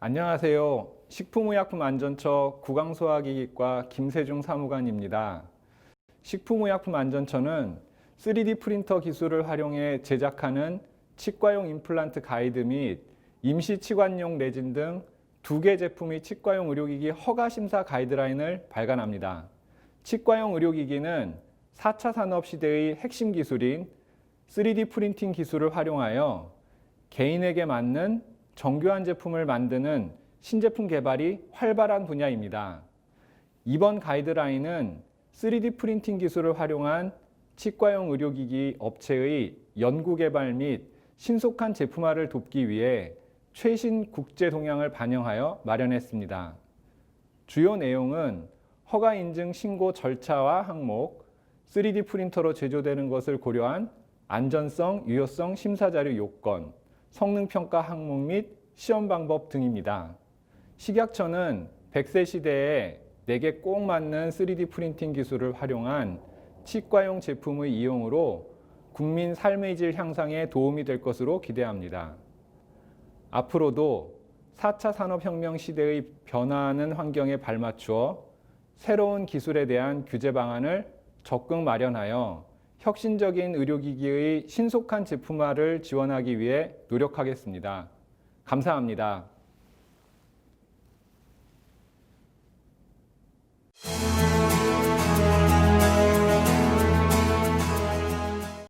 안녕하세요. 식품의약품안전처 구강소화기기과 김세중 사무관입니다. 식품의약품안전처는 3D 프린터 기술을 활용해 제작하는 치과용 임플란트 가이드 및 임시 치관용 레진 등 두 개 제품의 치과용 의료기기 허가 심사 가이드라인을 발간합니다. 치과용 의료기기는 4차 산업 시대의 핵심 기술인 3D 프린팅 기술을 활용하여 개인에게 맞는 정교한 제품을 만드는 신제품 개발이 활발한 분야입니다. 이번 가이드라인은 3D 프린팅 기술을 활용한 치과용 의료기기 업체의 연구 개발 및 신속한 제품화를 돕기 위해 최신 국제 동향을 반영하여 마련했습니다. 주요 내용은 허가 인증 신고 절차와 항목, 3D 프린터로 제조되는 것을 고려한 안전성, 유효성 심사 자료 요건, 성능 평가 항목 및 시험 방법 등입니다. 식약처는 100세 시대에 내게 꼭 맞는 3D 프린팅 기술을 활용한 치과용 제품의 이용으로 국민 삶의 질 향상에 도움이 될 것으로 기대합니다. 앞으로도 4차 산업혁명 시대의 변화하는 환경에 발맞추어 새로운 기술에 대한 규제 방안을 적극 마련하여 혁신적인 의료기기의 신속한 제품화를 지원하기 위해 노력하겠습니다. 감사합니다.